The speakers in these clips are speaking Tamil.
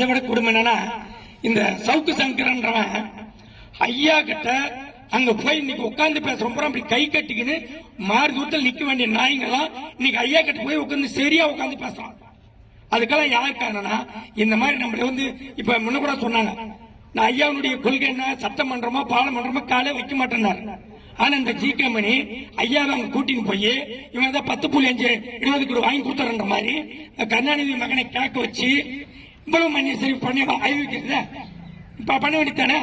அதை விட கொடுமை என்னன்னா இந்த சவுக்கு சங்கரன்றவன் ஐயா கிட்ட அங்க போய் இன்னைக்கு உட்கார்ந்து பேசுறோம் அப்படி கை கட்டிக்கின்னு மாறு தூரத்தில் நிக்க வேண்டிய நாய்ங்கெல்லாம் இன்னைக்கு ஐயா கிட்ட போய் உட்காந்து சரியா உட்காந்து பேசலாம் அதுக்கெல்லாம் யார் காரணம்னா இந்த மாதிரி நம்மள வந்து இப்ப முன்ன கூட சொன்னாங்க நான் ஐயாவுடைய கொள்கை என்ன சட்டமன்றமோ பாராளுமன்றமோ காலே வைக்க மாட்டேன்னாரு. ஆனா இந்த ஜி மணி ஐயாவை அங்க கூட்டின்னு போய் இவன் தான் பத்து புள்ளி அஞ்சு இருபது கூட வாங்கி கொடுத்துறன்ற மாதிரி கருணாநிதி மகனை கேட்க வச்சு இவ்வளவு மணி சரி பண்ணி ஆய்விக்கிறத இப்ப பண்ண வேண்டியதானே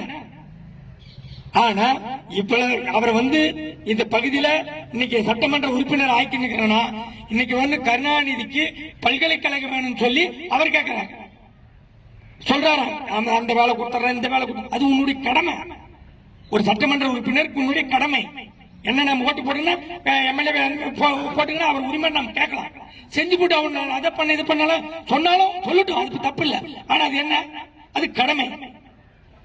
ஆனா இவ்வளவு அவரை வந்து இந்த பகுதியில இன்னைக்கு சட்டமன்ற உறுப்பினர் ஆக்கி நிக்கிறனா? இன்னைக்கு வந்து கருணாநிதிக்கு பல்கலைக்கழகம் வேணும்னு சொல்லி அவர் கேட்கிறாங்க சொல்றாரு. அந்த அந்த வேலை கொடுத்துறேன் இந்த வேலை கொடுத்து அது உன்னுடைய கடமை. ஒரு சட்டமன்ற உறுப்பினருக்கு உன்னுடைய கடமை. என்ன நம்ம ஓட்டு போட்டோம்னா எம்எல்ஏ போட்டுங்கன்னா அவர் உரிமை நம்ம கேட்கலாம். செஞ்சு போட்டு அவன் அதை பண்ண இது பண்ணாலும். சொன்னாலும் சொல்லட்டும் அதுக்கு தப்பு இல்லை. ஆனா அது என்ன? அது கடமை.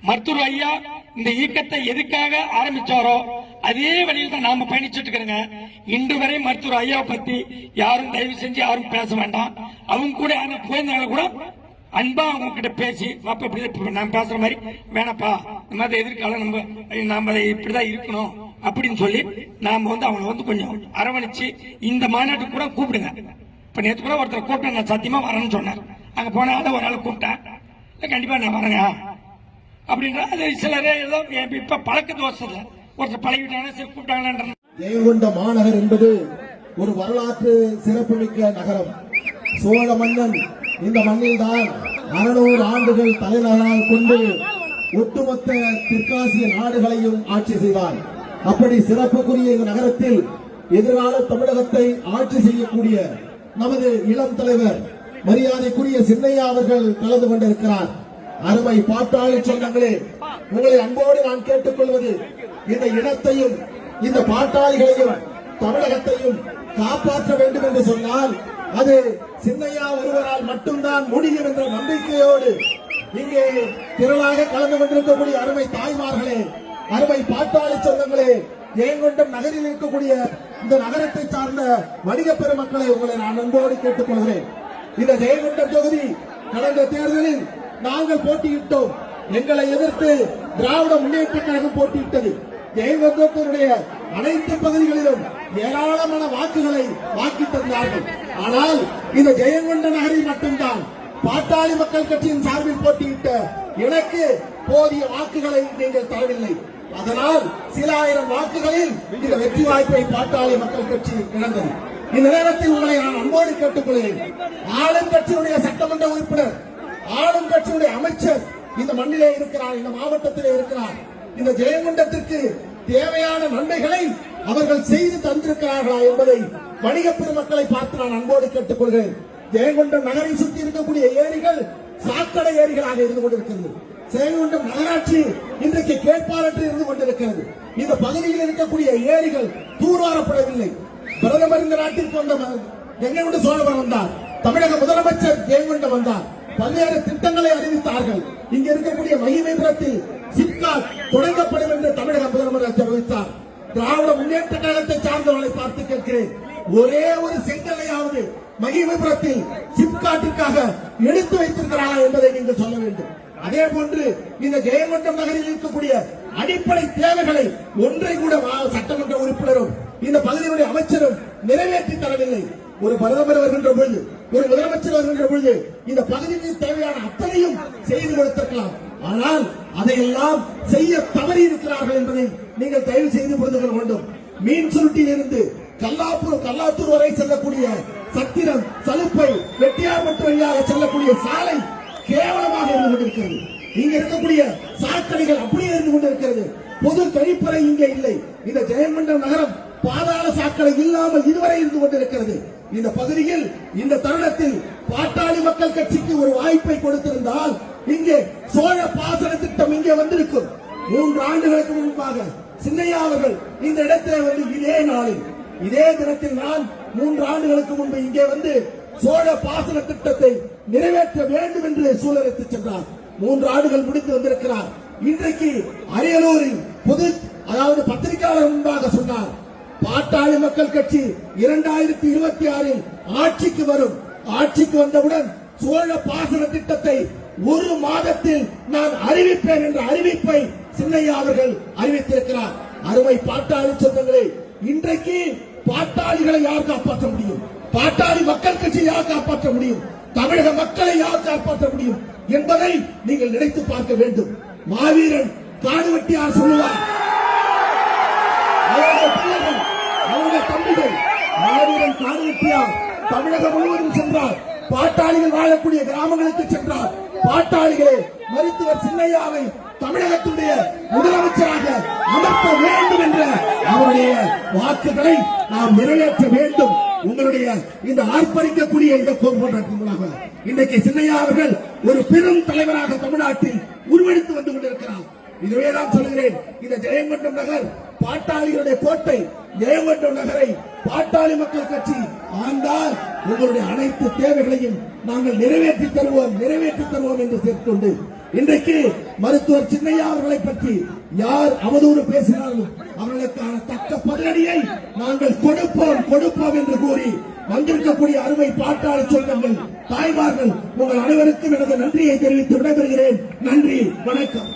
மருத்துவர் ஐயா இந்த இயக்கத்தை எதுக்காக ஆரம்பிச்சாரோ அதே வழியில் தான் நாம பயணிச்சுட்டு இருக்கிறோங்க. இன்று வரை மருத்துவர் ஐயாவை பத்தி யாரும் தயவு செஞ்சு யாரும் பேச வேண்டாம். அவங்க கூட யாரும் போயிருந்தாலும் கூட அன்பா அவங்க கிட்ட பேசி அப்ப இப்படி நான் பேசுற மாதிரி வேணாப்பா இந்த மாதிரி எதிர்காலம் நம்ம நாம இப்படிதான் இருக்கணும். அப்படின்னு சொல்லி நாம வந்து அவனை வந்து கொஞ்சம் அரவணைச்சு இந்த மாநாட்டுக்கு கூட கூப்பிடுங்க. இப்ப நேற்று கூட ஒருத்தர் கூப்பிட்டேன் நான் சத்தியமா வரேன்னு சொன்னேன். அங்க போனால ஒரு ஆள் கூப்பிட்டேன். கண்டிப்பா நான் வரேங்க. அப்படின்ற அது சிலரே ஏதோ இப்ப பழக்க தோசை ஒருத்தர் பழகிட்டாங்க சரி கூப்பிட்டாங்கன்ற ஜெயங்கொண்ட மாநகர் என்பது ஒரு வரலாற்று சிறப்புமிக்க நகரம். சோழ மன்னன் இந்த மண்ணில்தான் அறுநூறு ஆண்டுகள் தலைநகராக கொண்டு ஒட்டுமொத்த தெற்காசிய நாடுகளையும் ஆட்சி செய்தார் அப்படி சிறப்புக்குரிய இந்த நகரத்தில் எதிர்கால தமிழகத்தை ஆட்சி செய்யக்கூடிய நமது இளம் தலைவர் மரியாதைக்குரிய சின்னையா அவர்கள் கலந்து கொண்டிருக்கிறார். அருமை பாட்டாளி சொந்தங்களே உங்களை அன்போடு நான் கேட்டுக் கொள்வது இந்த இனத்தையும் இந்த பாட்டாளிகளையும் தமிழகத்தையும் காப்பாற்ற வேண்டும் என்று சொன்னால் அது சின்னையா ஒருவரால் மட்டும்தான் முடியும் என்ற நம்பிக்கையோடு இங்கே திரளாக கலந்து கொண்டிருக்கக்கூடிய அருமை தாய்மார்களே அருமை பாட்டாளி சொந்தங்களே ஜெயங்கொண்டம் நகரில் இருக்கக்கூடிய இந்த நகரத்தை சார்ந்த வணிக பெருமக்களை உங்களை நான் அன்போடு கேட்டுக்கொள்கிறேன். இந்த ஜெயங்கொண்டம் தொகுதி கடந்த தேர்தலில் நாங்கள் போட்டியிட்டோம். எங்களை எதிர்த்து திராவிட முன்னேற்ற கழகம் போட்டியிட்டது. ஜெயங்கொண்டத்தினுடைய அனைத்து பகுதிகளிலும் ஏராளமான வாக்குகளை வாக்கி தந்தார்கள். ஆனால் இந்த ஜெயங்கொண்ட நகரில் மட்டும்தான் பாட்டாளி மக்கள் கட்சியின் சார்பில் போட்டியிட்ட எனக்கு போதிய வாக்குகளை நீங்கள் தரவில்லை. அதனால் சில ஆயிரம் வாக்குகளில் இந்த வெற்றி வாய்ப்பை பாட்டாளி மக்கள் கட்சி இழந்தது. இந்த நேரத்தில் உங்களை நான் அன்போடு கேட்டுக்கொள்கிறேன். ஆளும் கட்சியுடைய சட்டமன்ற உறுப்பினர் ஆளும் கட்சியுடைய அமைச்சர் இந்த மண்ணிலே இருக்கிறார் இந்த மாவட்டத்திலே இருக்கிறார். இந்த ஜெயங்குண்டத்திற்கு தேவையான நன்மைகளை அவர்கள் செய்து தந்திருக்கிறார்களா என்பதை வணிக பெருமக்களை பார்த்து நான் அன்போடு கேட்டுக்கொள்கிறேன். ஜெயங்கொண்டம் நகரை சுற்றி இருக்கக்கூடிய ஏரிகள் சாக்கடை ஏரிகளாக இருந்து கொண்டிருக்கிறது. ஜெயங்கொண்டம் நகராட்சி இன்றைக்கு கேட்பாளற்று இருந்து கொண்டிருக்கிறது. இந்த பகுதியில் இருக்கக்கூடிய ஏரிகள் தூர்வாரப்படவில்லை. பிரதமர் இந்த நாட்டிற்கு வந்த எங்கொண்டு சோழவர் வந்தார். தமிழக முதலமைச்சர் ஜெயங்கொண்டம் வந்தார். பல்வேறு திட்டங்களை அறிவித்தார்கள். இங்க இருக்கக்கூடிய மகிமைபுரத்தில் சிப்காட் தொடங்கப்படும் என்று தமிழக முதலமைச்சர் தெரிவித்தார். திராவிட முன்னேற்ற கழகத்தை சார்ந்தவர்களை பார்த்து கேட்கிறேன். ஒரே ஒரு செங்கலையாவது மகிமைபுரத்தில் சிப்காட்டிற்காக எடுத்து வைத்திருக்கிறாரா என்பதை நீங்கள் சொல்ல வேண்டும். அதே போன்று இந்த ஜெயங்கொண்டம் நகரில் இருக்கக்கூடிய அடிப்படை தேவைகளை ஒன்றை கூட மா- சட்டமன்ற உறுப்பினரும் இந்த பகுதியுடைய அமைச்சரும் நிறைவேற்றி தரவில்லை. ஒரு பிரதமர் வருகின்ற பொழுது ஒரு முதலமைச்சர் வருகின்ற பொழுது இந்த பகுதிக்கு தேவையான அத்தனையும் செய்து கொடுத்திருக்கலாம். ஆனால் அதையெல்லாம் செய்ய தவறி இருக்கிறார்கள் என்பதை நீங்கள் தயவு செய்து புரிந்து கொள்ள வேண்டும். மீன் சுருட்டில் இருந்து கல்லாப்பூர் கல்லாத்தூர் வரை செல்லக்கூடிய சத்திரம் சலுப்பை மற்றும் வழியாக செல்லக்கூடிய சாலை கேவலமாக இருந்து கொண்டிருக்கிறது. இங்க இருக்கக்கூடிய சாக்கடைகள் அப்படியே இருந்து கொண்டிருக்கிறது. பொது கழிப்பறை இங்கே இல்லை. இந்த ஜெயமண்டல் நகரம் பாதாள சாக்கடை இல்லாமல் இதுவரை இருந்து கொண்டிருக்கிறது. இந்த பகுதியில் இந்த தருணத்தில் பாட்டாளி மக்கள் கட்சிக்கு ஒரு வாய்ப்பை கொடுத்திருந்தால் இங்கே சோழ பாசன திட்டம் இங்கே வந்திருக்கும். மூன்று ஆண்டுகளுக்கு முன்பாக சின்னையா அவர்கள் இந்த இடத்திலே வந்து இதே நாளில் இதே தினத்தில் நான் மூன்று ஆண்டுகளுக்கு முன்பு இங்கே வந்து சோழ பாசன திட்டத்தை நிறைவேற்ற வேண்டும் என்று சூழலித்து சென்றார். மூன்று ஆண்டுகள் முடித்து வந்திருக்கிறார். இன்றைக்கு அரியலூரில் பொது அதாவது பத்திரிகையாளர் முன்பாக சொன்னார் பாட்டாளி மக்கள் கட்சி இரண்டாயிரத்தி இருபத்தி ஆறில் ஆட்சிக்கு வரும். ஆட்சிக்கு வந்தவுடன் சோழ பாசன திட்டத்தை ஒரு மாதத்தில் நான் அறிவிப்பேன் என்ற அறிவிப்பை சின்னையா அவர்கள் அறிவித்திருக்கிறார். அருமை பாட்டாளி சொந்தங்களே இன்றைக்கு பாட்டாளிகளை யார் காப்பாற்ற முடியும்? பாட்டாளி மக்கள் கட்சியை யார் காப்பாற்ற முடியும்? தமிழக மக்களை யார் காப்பாற்ற முடியும் என்பதை நீங்கள் நினைத்து பார்க்க வேண்டும். மாவீரன் காடுவெட்டியார் சொல்லுவார் அவருடைய பிள்ளைகள் அவருடைய தம்பிகள் மாவீரன் காடுவெட்டியார் தமிழகம் முழுவதும் சென்றார். பாட்டாளிகள் வாழக்கூடிய கிராமங்களுக்கு சென்றார். பாட்டாளிகளே மருத்துவர் சின்னையாவை தமிழகத்துடைய முதலமைச்சராக அமர்த்த வேண்டும் என்ற அவருடைய வாக்குகளை நாம் நிறைவேற்ற வேண்டும். உங்களுடைய இந்த ஆர்ப்பரிக்கக்கூடிய இந்த போராட்டத்தின் மூலமாக இன்றைக்கு சின்னையா அவர்கள் ஒரு பெரும் தலைவராக தமிழ்நாட்டில் உருவெடுத்து வந்து கொண்டிருக்கிறார். இதுவே நான் சொல்கிறேன். இந்த ஜெயங்கொண்டம் நகர் பாட்டாளிகளுடைய கோட்டை ஜெயங்கொண்டம் நகரை பாட்டாளி மக்கள் கட்சி ஆண்டால் உங்களுடைய அனைத்து தேவைகளையும் நாங்கள் நிறைவேற்றி தருவோம் நிறைவேற்றி தருவோம் என்று சேர்த்துக்கொண்டு இன்றைக்கு மருத்துவர் சின்னையா அவர்களை பற்றி யார் அவதூறு பேசினாலும் அவர்களுக்கான தக்க பதிலடியை நாங்கள் கொடுப்போம் கொடுப்போம் என்று கூறி வந்திருக்கக்கூடிய அருமை பாட்டாளி சொந்தங்கள் தாய்மார்கள் உங்கள் அனைவருக்கும் எனது நன்றியை தெரிவித்து விடைபெறுகிறேன். நன்றி வணக்கம்.